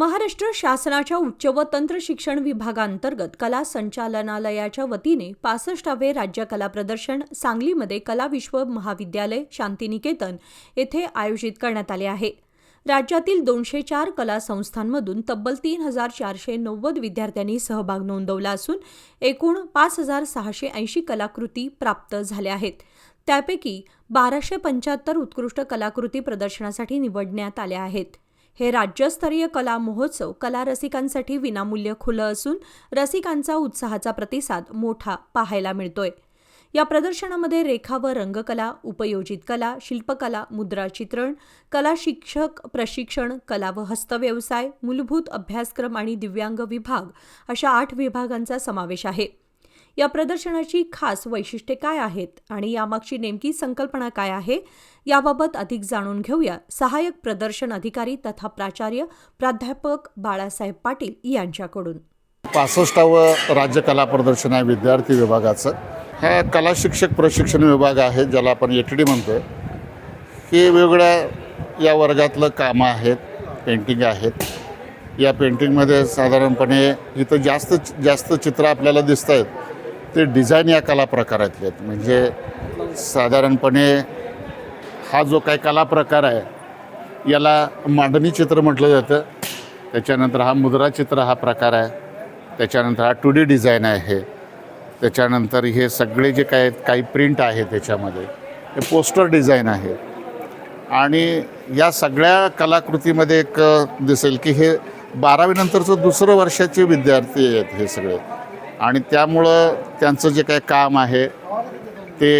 महाराष्ट्र शासनाच्या उच्च व तंत्र शिक्षण विभागांतर्गत कला संचालनालयाच्या वतीने पासष्टावे राज्य कला प्रदर्शन सांगलीमध्ये कला विश्व महाविद्यालय शांतिनिकेतन येथे आयोजित करण्यात आले आहे. राज्यातील दोनशे चार कला संस्थांमधून तब्बल तीन हजार चारशे नव्वद विद्यार्थ्यांनी सहभाग नोंदवला असून एकूण पाच हजार सहाशे ऐंशी कलाकृती प्राप्त झाल्या आहेत. त्यापैकी बाराशे पंच्याहत्तर उत्कृष्ट कलाकृती प्रदर्शनासाठी निवडण्यात आल्या आहेत. हे राज्यस्तरीय कला महोत्सव कला रसिकांसाठी विनामूल्य खुलं असून रसिकांचा उत्साहाचा प्रतिसाद मोठा पाहायला मिळतोय. या प्रदर्शनामध्ये रेखा व रंगकला उपयोजित कला शिल्पकला मुद्राचित्रण कला शिक्षक प्रशिक्षण कला व हस्तव्यवसाय मूलभूत अभ्यासक्रम आणि दिव्यांग विभाग अशा आठ विभागांचा समावेश आहे. या प्रदर्शनाची खास वैशिष्ट्ये काय आहेत आणि यामागची नेमकी संकल्पना काय आहे? याबाबत अधिक जाणून घेऊया सहाय्यक प्रदर्शन अधिकारी तथा प्राचार्य प्राध्यापक बाळासाहेब पाटील यांच्याकडून. पासष्टावं राज्य कला प्रदर्शन आहे विद्यार्थी विभागाचं. हा कला शिक्षक प्रशिक्षण विभाग आहे ज्याला आपण ए टी डी म्हणतो हे वेगवेगळ्या या वर्गातलं कामं आहेत पेंटिंग आहेत. या पेंटिंगमध्ये साधारणपणे इथं जास्त जास्त चित्र आपल्याला दिसत आहेत ते डिझाईन या कला प्रकारातले आहेत. म्हणजे साधारणपणे हा जो काही कला प्रकार आहे याला मांडणी चित्र म्हटलं जातं. त्याच्यानंतर हा मुद्रा चित्र हा प्रकार आहे. त्याच्यानंतर हा टू डी डिझाईन आहे. त्याच्यानंतर हे सगळे जे काय काही प्रिंट आहे त्याच्यामध्ये हे पोस्टर डिझाईन आहे. आणि या सगळ्या कलाकृतीमध्ये एक दिसेल की हे बारावीनंतरचं दुसरं वर्षाचे विद्यार्थी आहेत हे सगळे. आणि त्यामुळं त्यांचं जे काय काम आहे ते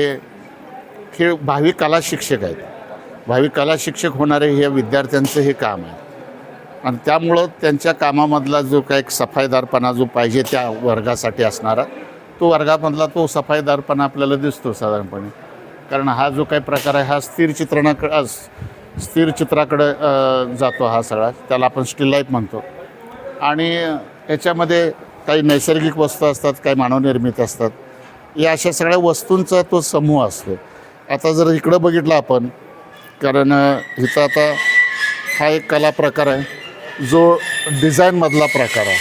हे भावी कला शिक्षक आहेत. भावी कला शिक्षक होणारे हे विद्यार्थ्यांचं हे काम आहे. आणि त्यामुळं त्यांच्या कामामधला जो काही एक सफाईदारपणा जो पाहिजे त्या वर्गासाठी असणारा तो वर्गामधला तो सफाईदारपणा आपल्याला दिसतो साधारणपणे. कारण हा जो काही प्रकार आहे हा स्थिर चित्रणाकडं स्थिर चित्राकडं जातो हा सगळा. त्याला आपण स्टील लाईफ म्हणतो. आणि याच्यामध्ये काही नैसर्गिक वस्तू असतात काही मानवनिर्मित असतात. या अशा सगळ्या वस्तूंचा तो समूह असतो. आता जर इकडं बघितलं आपण कारण हिचा आता हा एक कला प्रकार आहे. जो डिझाईनमधला प्रकार आहे.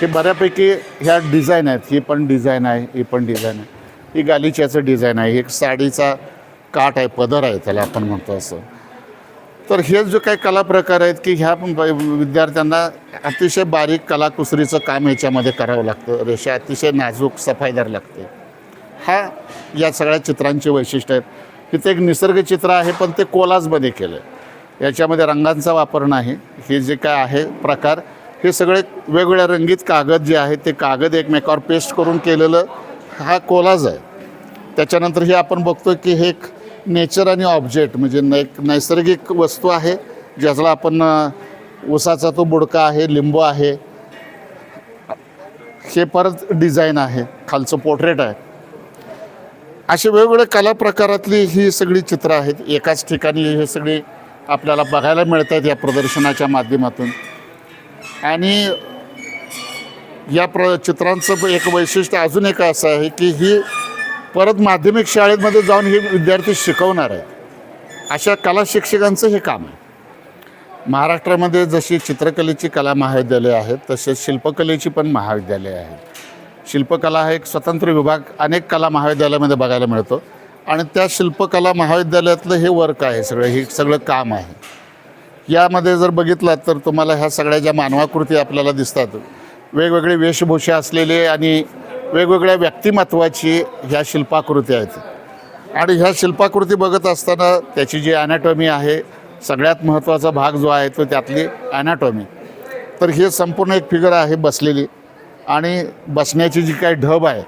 हे बऱ्यापैकी ह्या डिझाईन आहेत. ही पण डिझाईन आहे ही पण डिझाईन आहे. ही गालिच्याचं डिझाईन आहे. एक साडीचा काठ आहे पदर आहे त्याला आपण म्हणतो असं. तर हे जो काही कला प्रकार आहेत की ह्या पण विद्यार्थ्यांना अतिशय बारीक कलाकुसरीचं काम याच्यामध्ये करावं लागतं. रेषा अतिशय नाजूक सफाईदार लागते. हा या सगळ्या चित्रांचे वैशिष्ट्य आहेत. इथे एक निसर्ग चित्र आहे पण ते कोलाजमध्ये केलं आहे याच्यामध्ये रंगांचा वापर नाही. हे जे काय आहे प्रकार हे सगळे वेगवेगळ्या रंगीत कागद जे आहे ते कागद एकमेकावर पेस्ट करून केलेलं हा कोलाज आहे. त्याच्यानंतर हे आपण बघतो की हे एक नेचर आणि ऑब्जेक्ट म्हणजे न एक नैसर्गिक वस्तू आहे ज्याला आपण उसाचा ऊसाचा तो बुडका आहे लिंबू आहे. हे परत डिझाईन आहे. खालचं पोर्ट्रेट आहे. असे वेगवेगळ्या कला प्रकारातली ही सगळी चित्रं आहेत. एकाच ठिकाणी हे सगळी आपल्याला बघायला मिळत आहेत या प्रदर्शनाच्या माध्यमातून. आणि या प्र चित्रांचं एक वैशिष्ट्य अजून एक असं आहे की ही परत माध्यमिक शाळेमध्ये जाऊन हे विद्यार्थी शिकवणार आहेत. अशा कला शिक्षकांचं हे काम आहे. महाराष्ट्रामध्ये जशी चित्रकलेची कला महाविद्यालयं आहेत तसेच शिल्पकलेची पण महाविद्यालयं आहेत. शिल्पकला हा एक स्वतंत्र विभाग अनेक कला महाविद्यालयामध्ये बघायला मिळतो. आणि त्या शिल्पकला महाविद्यालयातलं हे वर्क आहे सगळं हे सगळं काम आहे. यामध्ये जर बघितलात तर तुम्हाला ह्या सगळ्या ज्या मानवाकृती आपल्याला दिसतात वेगवेगळे वेशभूषा असलेले आणि वेगवेगळ्या व्यक्तिमत्वाची ह्या शिल्पाकृती आहेत. आणि ह्या शिल्पाकृती बघत असताना त्याची जी ॲनाटॉमी आहे सगळ्यात महत्त्वाचा भाग जो आहे तो त्यातली ॲनाटॉमी तर हे संपूर्ण एक फिगर आहे बसलेली. आणि बसण्याची जी काही ढब आहे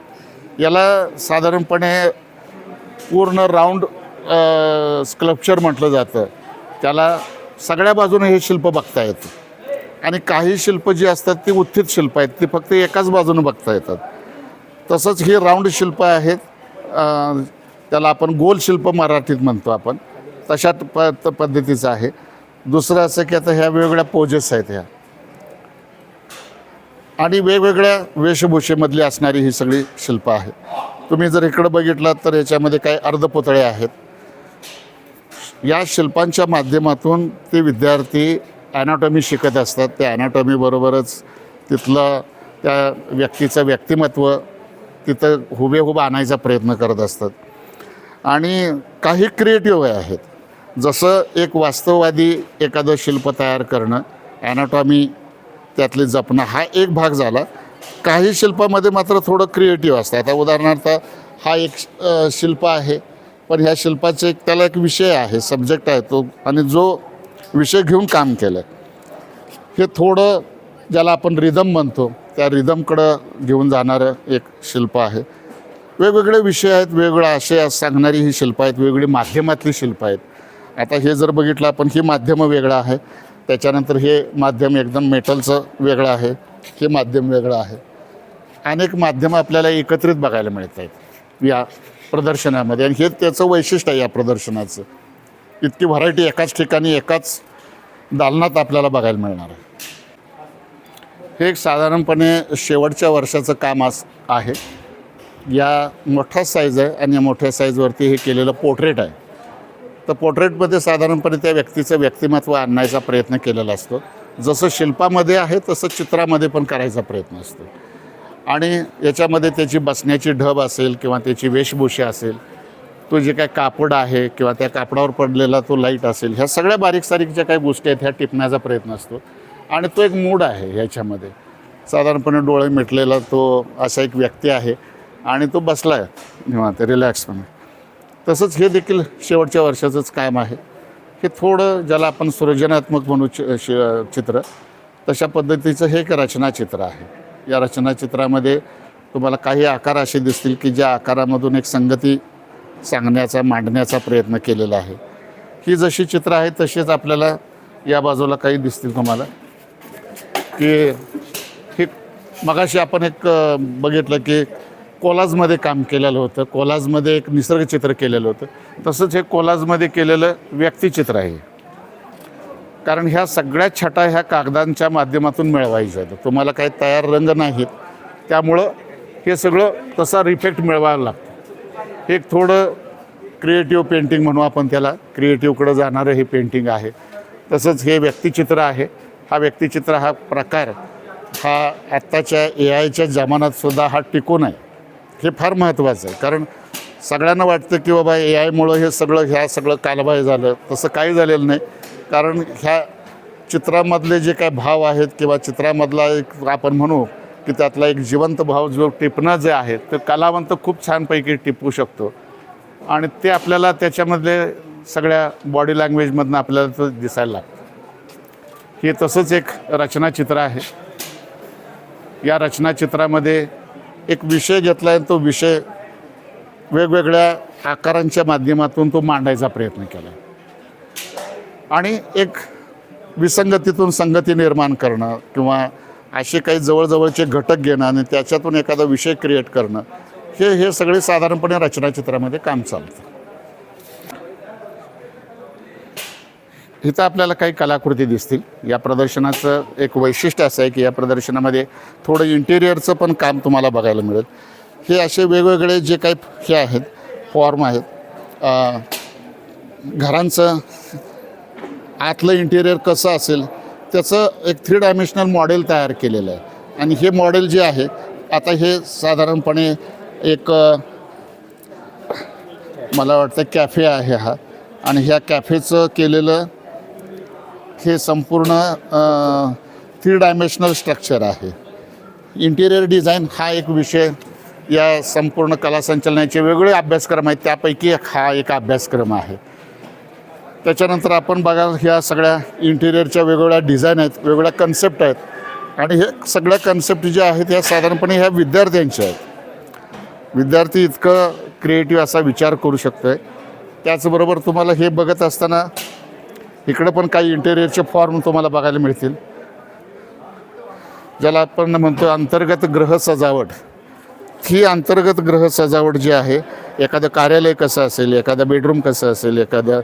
याला साधारणपणे पूर्ण राऊंड स्कल्पचर म्हटलं जातं. त्याला सगळ्या बाजूने हे शिल्प बघता येतं. आणि काही शिल्प जी असतात ती उत्थित शिल्प आहेत. ती फक्त एकाच बाजूने बघता येतात. तसंच ही राऊंड शिल्प आहेत. त्याला आपण गोल शिल्प मराठीत म्हणतो आपण. तशा प त- पद्धतीचं आहे. दुसरं असं की आता ह्या वेगवेगळ्या पोजेस आहेत ह्या. आणि वेगवेगळ्या वेशभूषेमधली असणारी ही सगळी शिल्प आहेत तुम्ही जर इकडं बघितलात तर याच्यामध्ये काही अर्धपुतळे आहेत. या शिल्पांच्या माध्यमातून ते विद्यार्थी ॲनाटॉमी शिकत असतात. त्या ॲनाटॉमीबरोबरच तिथलं त्या व्यक्तीचं व्यक्तिमत्व तिथं हुबेहूब आणायचा प्रयत्न करत असतात. आणि काही क्रिएटिव्ह आहेत. जसं एक वास्तववादी एखादं शिल्प तयार करणं ॲनाटॉमी त्यातली जपणं हा एक भाग झाला. काही शिल्पामध्ये मात्र थोडं क्रिएटिव्ह असतं. आता उदाहरणार्थ हा एक शिल्प आहे. पण ह्या शिल्पाचे एक त्याला एक विषय आहे सब्जेक्ट आहे तो. आणि जो विषय घेऊन काम केलं हे थोडं ज्याला आपण रिदम म्हणतो त्या रिदमकडं घेऊन जाणारं एक शिल्प आहे. वेगवेगळे विषय आहेत वेगवेगळा आशय सांगणारी ही शिल्प आहेत वेगवेगळी माध्यमातली शिल्प आहेत. आता हे जर बघितलं आपण ही माध्यमं वेगळं आहे. त्याच्यानंतर हे माध्यम एकदम मेटलचं वेगळं आहे. हे माध्यम वेगळं आहे. अनेक माध्यमं आपल्याला एकत्रित बघायला मिळत आहेत. या प्रदर्शनामध्ये. आणि हे त्याचं वैशिष्ट्य आहे या प्रदर्शनाचं. इतकी व्हरायटी एकाच ठिकाणी एकाच दालनात आपल्याला बघायला मिळणार आहे. हे एक साधारणपणे शेवटच्या वर्षाचं काम आज आहे. या मोठा साईज आहे आणि या मोठ्या साईजवरती हे केलेलं पोर्ट्रेट आहे. तर पोर्ट्रेटमध्ये साधारणपणे त्या व्यक्तीचं व्यक्तिमत्व आणण्याचा प्रयत्न केलेला असतो. जसं शिल्पामध्ये आहे तसं चित्रामध्ये पण करायचा प्रयत्न असतो. आणि याच्यामध्ये त्याची बसण्याची ढब असेल किंवा त्याची वेशभूषा असेल तो जे काय कापड आहे किंवा त्या कापडावर पडलेला तो लाइट असेल ह्या सगळ्या बारीक सारीक ज्या काही गोष्टी आहेत ह्या टिपण्याचा प्रयत्न असतो. आणि तो एक मूड आहे ह्याच्यामध्ये. साधारणपणे डोळे मिटलेला तो असा एक व्यक्ती आहे आणि तो बसला आहे निवांत रिलॅक्सपणे तसंच हे देखील शेवटच्या वर्षाचंच काम आहे. हे थोडं ज्याला आपण सृजनात्मक म्हणू चि शि- चित्र तशा पद्धतीचं हे एक रचनाचित्र आहे. या रचनाचित्रामध्ये तुम्हाला काही आकार असे दिसतील की ज्या आकारामधून एक संगती सांगण्याचा मांडण्याचा प्रयत्न केलेला आहे. ही जशी चित्र आहेत तशीच आपल्याला या बाजूला काही दिसतील तुम्हाला. की हे मगाशी आपण एक बघितलं की कोलाजमध्ये काम केलेलं होतं. कोलाजमध्ये एक निसर्गचित्र केलेलं होतं. तसंच हे कोलाजमध्ये केलेलं व्यक्तिचित्र आहे कारण ह्या सगळ्या छटा ह्या कागदांच्या माध्यमातून मिळवायच्या आहेत. तुम्हाला काही तयार रंग नाहीत. त्यामुळं हे सगळं तसा रिफेक्ट मिळवायला लागतं. एक थोडं क्रिएटिव्ह पेंटिंग म्हणू आपण त्याला. क्रिएटिव्हकडं जाणारं हे पेंटिंग आहे. तसंच हे व्यक्तिचित्र आहे. हा व्यक्तिचित्र हा प्रकार हा आत्ताच्या ए आयच्या जमान्यातसुद्धा हा टिकून आहे. हे फार महत्त्वाचं आहे. कारण सगळ्यांना वाटतं की बाबा ए आयमुळं हे सगळं ह्या सगळं कालबाह्य झालं. तसं काही झालेलं नाही. कारण ह्या चित्रामधले जे काय भाव आहेत किंवा चित्रामधला एक आपण म्हणू की त्यातला एक जिवंत भाव जो टिपणं जे आहे ते कलावंत खूप छानपैकी टिपू शकतो. आणि ते आपल्याला त्याच्यामधले सगळ्या बॉडी लँग्वेजमधनं आपल्याला तर दिसायला लागतं. हे तसंच एक रचनाचित्र आहे. या रचनाचित्रामध्ये एक विषय घेतला आहे तो विषय वेगवेगळ्या आकारांच्या माध्यमातून तो मांडायचा प्रयत्न केला आणि एक विसंगतीतून संगती निर्माण करणं किंवा असे काही जवळजवळचे घटक घेणं आणि त्याच्यातून एखादा विषय क्रिएट करणं हे हे सगळे साधारणपणे रचनाचित्रामध्ये काम चालतं. इथं आपल्याला काही कलाकृती दिसतील. या प्रदर्शनाचं एक वैशिष्ट्य असं आहे की या प्रदर्शनामध्ये थोडं इंटेरियरचं पण काम तुम्हाला बघायला मिळेल. हे असे वेगवेगळे जे काही हे आहेत फॉर्म आहेत घरांचं आतलं इंटेरियर कसं असेल त्याचं एक थ्री डायमेन्शनल मॉडेल तयार केलेलं आहे. आणि हे मॉडेल जे आहे आता हे साधारणपणे एक मला वाटतं कॅफे आहे हा. आणि ह्या कॅफेचं केलेलं हे संपूर्ण थ्री डायमेन्शनल स्ट्रक्चर आहे. इंटिरियर डिझाईन हा एक विषय. या संपूर्ण कला संचलनाचे वेगवेगळे अभ्यासक्रम आहेत. त्यापैकी हा एक अभ्यासक्रम आहे. त्याच्यानंतर आपण बघा ह्या सगळ्या इंटिरियरच्या वेगवेगळ्या डिझाईन आहेत वेगवेगळ्या कन्सेप्ट आहेत. आणि हे सगळ्या कन्सेप्ट ज्या आहेत ह्या साधारणपणे ह्या विद्यार्थ्यांच्या आहेत. विद्यार्थी इतकं क्रिएटिव्ह असा विचार करू शकतो आहे त्याचबरोबर तुम्हाला हे बघत असताना इकडं पण काही इंटेरियरचे फॉर्म तुम्हाला बघायला मिळतील. ज्याला आपण म्हणतो अंतर्गत ग्रह सजावट. ही अंतर्गत ग्रह सजावट जी आहे एखादं कार्यालय कसं असेल एखादा बेडरूम कसं असेल एखादं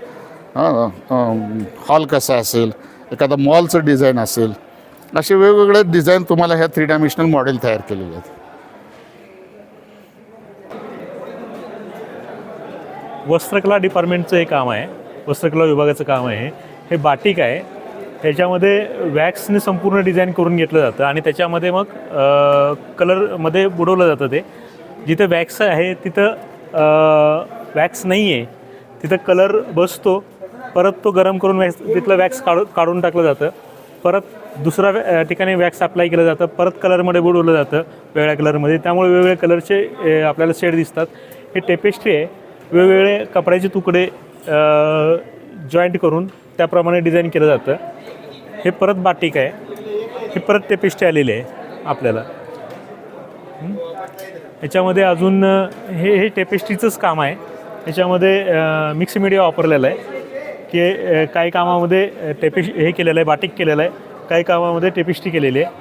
हॉल कसा असेल एखादा मॉलचं डिझाईन असेल असे वेगवेगळे डिझाईन तुम्हाला ह्या थ्री डायमेन्शनल मॉडेल तयार केलेले आहेत. वस्त्रकला डिपार्टमेंटचं हे काम आहे वस्त्रकला विभागाचं काम आहे हे बाटिक आहे. त्याच्यामध्ये वॅक्सने संपूर्ण डिझाईन करून घेतलं जातं आणि त्याच्यामध्ये मग कलरमध्ये बुडवलं जातं ते. जिथं वॅक्स आहे तिथं वॅक्स नाही आहे तिथं कलर बसतो परत तो गरम करून वॅक्स तिथलं वॅक्स काढू काढून टाकलं जातं. परत दुसऱ्या वॅ- ठिकाणी वॅक्स अप्लाय केलं जातं परत कलरमध्ये बुडवलं जातं वेगळ्या कलरमध्ये. त्यामुळे वेगवेगळ्या कलरचे आपल्याला शेड दिसतात. हे टेपेस्ट्री आहे. वेगवेगळे कपड्याचे तुकडे जॉईंट करून त्याप्रमाणे डिझाईन केलं जातं. हे परत बाटिक आहे. हे परत टेपेस्ट्री आलेली आहे आपल्याला. याच्यामध्ये अजून हे हे टेपेस्ट्रीचंच काम आहे. याच्यामध्ये मिक्स मीडिया वापरलेला आहे. की काही कामामध्ये टेपिश हे केलेलं आहे बाटिक केलेलं आहे. काही कामामध्ये टेपिस्टी केलेली आहे.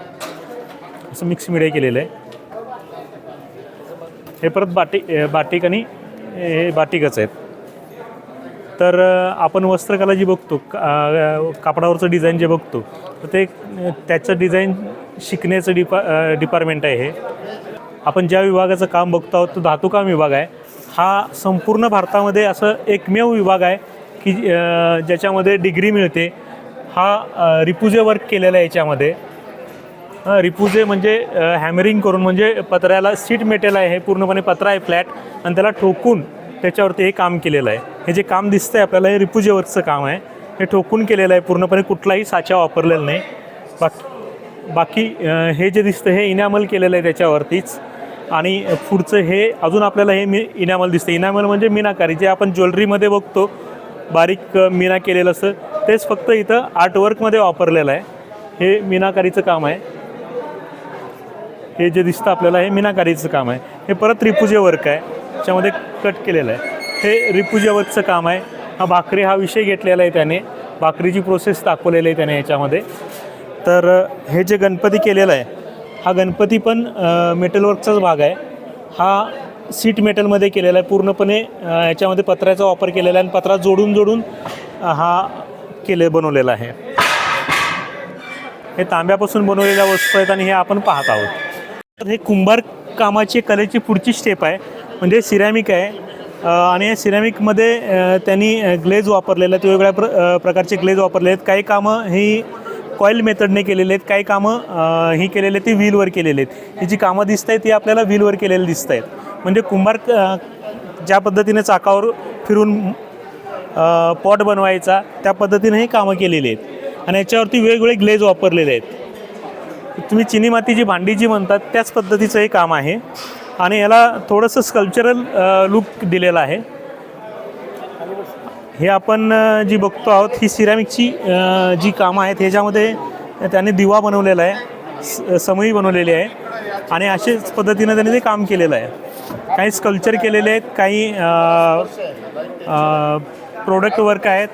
असं मिक्स मीडिया केलेलं आहे. हे परत बाटिक बाटिक आणि हे बाटिकच आहेत. तर आपण वस्त्रकला जी बघतो का- कापडावरचं डिझाईन जे बघतो तर ते त्याचं डिझाईन शिकण्याचं डिपा डिपार्टमेंट आहे हे. आपण ज्या विभागाचं काम बघतो आहोत तो धातुकाम विभाग आहे. हा संपूर्ण भारतामध्ये असं एकमेव विभाग आहे की ज्याच्यामध्ये डिग्री मिळते. हा रिपुजे वर्क केलेला आहे याच्यामध्ये. रिपुजे म्हणजे हॅमरिंग करून म्हणजे पत्र्याला सीट मेटेल आहे हे पूर्णपणे पत्रा आहे फ्लॅट. आणि त्याला ठोकून त्याच्यावरती हे काम केलेलं आहे. हे जे काम दिसतं आहे आपल्याला हे रिपुजे वर्कचं काम आहे. हे ठोकून केलेलं आहे. पूर्णपणे कुठलाही साचा वापरलेला नाही. बाकी बाकी हे जे दिसतं हे इनॅमल केलेलं आहे त्याच्यावरतीच. आणि पुढचं हे अजून आपल्याला हे मी इनॅमल दिसतं इनॅमल म्हणजे मीनाकारी. जे आपण ज्वेलरीमध्ये बघतो बारीक मीना केलेलं असं तेच फक्त इथं आर्टवर्कमध्ये वापरलेलं आहे. हे मीनाकारीचं काम आहे. हे जे दिसतं आपल्याला हे मीनाकारीचं काम आहे. हे परत रिपुजे वर्क आहे. त्याच्यामध्ये कट केलेलं आहे. हे रिपुजवतचं काम आहे. हा भाकरी हा विषय घेतलेला आहे त्याने. भाकरीची प्रोसेस दाखवलेली आहे त्याने याच्यामध्ये. तर हे जे गणपती केलेलं आहे हा गणपती पण मेटलवर्कचाच भाग आहे. हा सीट मेटलमध्ये केलेला आहे. पूर्णपणे याच्यामध्ये पत्र्याचा वापर केलेला आहे आणि पत्रा जोडून जोडून हा केले बनवलेला आहे. हे तांब्यापासून बनवलेल्या वस्तू आहेत आणि हे आपण पाहत आहोत. तर हे कुंभार कामाची कलेची पुढची स्टेप आहे. म्हणजे सिरॅमिक आहे. आणि या सिरॅमिकमध्ये त्यांनी ग्लेज वापरलेलं आहेत वेगवेगळ्या प्र प्रकारचे ग्लेज वापरले आहेत. काही कामं ही कॉईल मेथडने केलेले आहेत काही कामं ही केलेली आहेत ती व्हीलवर केलेली आहेत. ही जी कामं दिसत आहेत ती आपल्याला व्हीलवर केलेली दिसत आहेत. म्हणजे कुंभार ज्या पद्धतीने चाकावर फिरून पॉट बनवायचा त्या पद्धतीने ही कामं केलेली आहेत. आणि याच्यावरती वेगवेगळे ग्लेज वापरलेले आहेत. तुम्ही चिनी मातीची भांडी जी म्हणतात त्याच पद्धतीचं हे काम आहे. आणि याला थोडंसं स्कल्पचरल लुक दिलेला आहे. हे आपण जी बघतो आहोत ही सिरॅमिकची जी कामं आहेत ह्याच्यामध्ये त्याने दिवा बनवलेला आहे स- समई बनवलेली आहे आणि अशाच पद्धतीनं त्याने ते काम केलेलं आहे. काही स्कल्पचर केलेले आहेत काही प्रोडक्ट वर्क आहेत.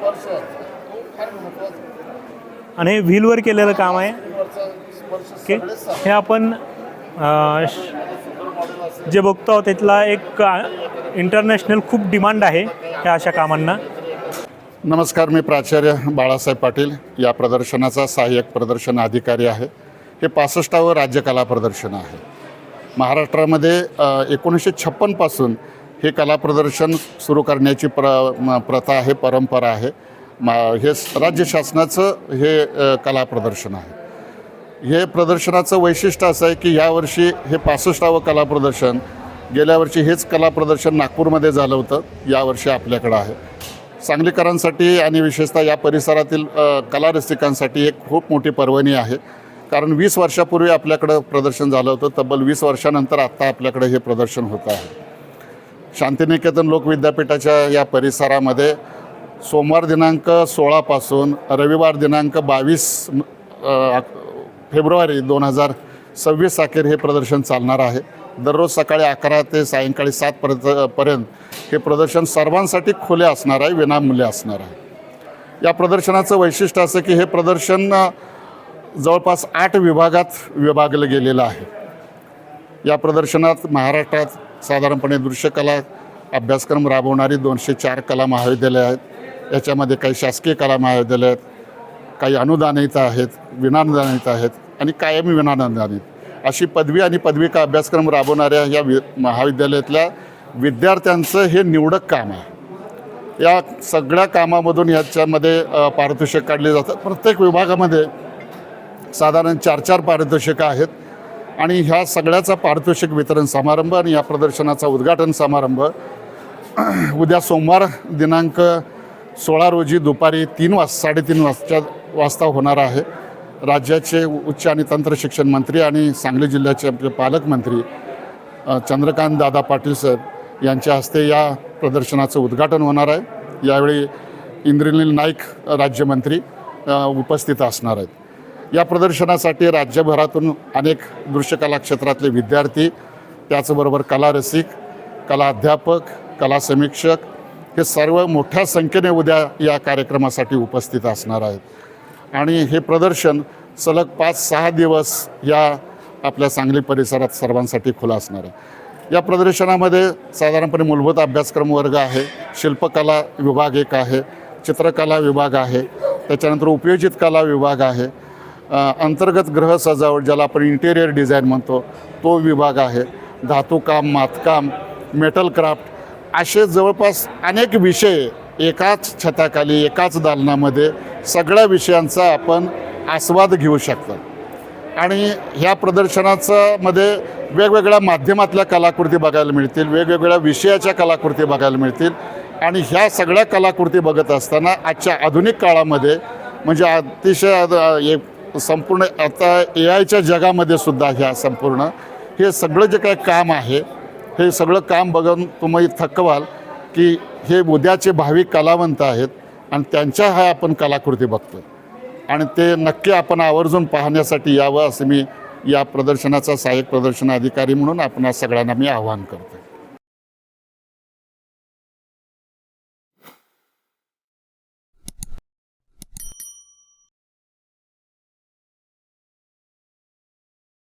आणि हे व्हीलवर केलेलं काम आहे. ओके हे आपण श- जे बघतो आहोत त्यातला एक इंटरनॅशनल खूप डिमांड आहे ह्या अशा कामांना. नमस्कार मी प्राचार्य बाळासाहेब पाटील. या प्रदर्शनाचा सहाय्यक प्रदर्शन अधिकारी आहे. हे पासष्टावं राज्य कला प्रदर्शन आहे. महाराष्ट्रामध्ये एकोणीसशे छप्पनपासून हे कला प्रदर्शन सुरू करण्याची प्र प्रथा आहे परंपरा आहे. मा हे राज्य शासनाचं हे कला प्रदर्शन आहे. हे प्रदर्शनाचं वैशिष्ट्य असं आहे की यावर्षी हे पासष्टावं कला प्रदर्शन गेल्या वर्षी हेच कला प्रदर्शन नागपूरमध्ये झालं होतं यावर्षी आपल्याकडं आहे. सांगलीकरांसाठी आणि विशेषतः या परिसरातील कला रसिकांसाठी एक खूप मोठी पर्वणी आहे. कारण वीस वर्षापूर्वी आपल्याकडं प्रदर्शन झालं होतं तब्बल वीस वर्षानंतर आत्ता आपल्याकडे हे प्रदर्शन होतं आहे. शांतिनिकेतन लोकविद्यापीठाच्या या परिसरामध्ये सोमवार दिनांक सोळापासून रविवार दिनांक बावीस फेब्रुवारी दोन हजार सव्वीस अखेर हे प्रदर्शन चालणार आहे. दररोज सकाळी अकरा ते सायंकाळी सातपर्यंत पर्यंत हे प्रदर्शन सर्वांसाठी खुले असणार आहे विनामूल्य असणार आहे. या प्रदर्शनाचं वैशिष्ट्य असं की हे प्रदर्शन जवळपास आठ विभागात विभागलं गेलेलं आहे. या प्रदर्शनात महाराष्ट्रात साधारणपणे दृश्यकला अभ्यासक्रम राबवणारी दोनशे चार कला महाविद्यालयं आहेत. याच्यामध्ये काही शासकीय कला महाविद्यालय आहेत. काही अनुदानित आहेत विनानुदानित आहेत आणि कायमी विनानुदानित अशी पदवी आणि पदविका अभ्यासक्रम राबवणाऱ्या या वि महाविद्यालयातल्या विद्यार्थ्यांचं हे निवडक काम आहे. या सगळ्या कामामधून याच्यामध्ये पारितोषिक काढले जातात. प्रत्येक विभागामध्ये साधारण चार चार पारितोषिकं आहेत आणि ह्या सगळ्याचा पारितोषिक वितरण समारंभ आणि या प्रदर्शनाचा उद्घाटन समारंभ उद्या सोमवार दिनांक सोळा रोजी दुपारी तीन वाज साडेतीन वाजच्या वाजता होणार आहे. राज्याचे उच्च आणि तंत्र शिक्षण मंत्री आणि सांगली जिल्ह्याचे आपले पालकमंत्री चंद्रकांत दादा पाटील साहेब यांच्या हस्ते या प्रदर्शनाचं उद्घाटन होणार आहे. यावेळी इंद्रनील नाईक राज्यमंत्री उपस्थित असणार आहेत. या प्रदर्शनासाठी राज्यभरातून अनेक दृश्यकला क्षेत्रातले विद्यार्थी त्याचबरोबर कला रसिक कला अध्यापक कला समीक्षक हे सर्व मोठ्या संख्येने उद्या या कार्यक्रमासाठी उपस्थित असणार आहेत. आणि हे प्रदर्शन सलग पाच सहा दिवस या आपल्या सांगली परिसरात सर्वांसाठी खुला असणार आहे. या प्रदर्शनामध्ये साधारणपणे मूलभूत अभ्यासक्रम वर्ग आहे शिल्पकला विभाग एक आहे चित्रकला विभाग आहे त्याच्यानंतर उपयोजित कला विभाग आहे अंतर्गत ग्रह सजावट ज्याला आपण इंटेरियर डिझाईन म्हणतो तो विभाग आहे धातुकाम मातकाम मेटल क्राफ्ट असे जवळपास अनेक विषय एकाच छताखाली एकाच दालनामध्ये सगळ्या विषयांचा आपण आस्वाद घेऊ शकतो. आणि ह्या प्रदर्शनाचं मध्ये वेगवेगळ्या माध्यमातल्या कलाकृती बघायला मिळतील वेगवेगळ्या विषयाच्या कलाकृती बघायला मिळतील. आणि ह्या सगळ्या कलाकृती बघत असताना आजच्या आधुनिक काळामध्ये म्हणजे अतिशय एक संपूर्ण आता ए आयच्या जगामध्ये सुद्धा ह्या संपूर्ण हे सगळं जे काही काम आहे हे सगळं काम बघून तुम्ही थकवाल की हे उद्याचे भावी कलावंत आहेत आणि त्यांच्या ह्या आपण कलाकृती बघतो आणि ते नक्की आपण आवर्जून पाहण्यासाठी यावं असं मी या प्रदर्शनाचा सहाय्यक प्रदर्शन अधिकारी म्हणून आपण सगळ्यांना मी आवाहन करतो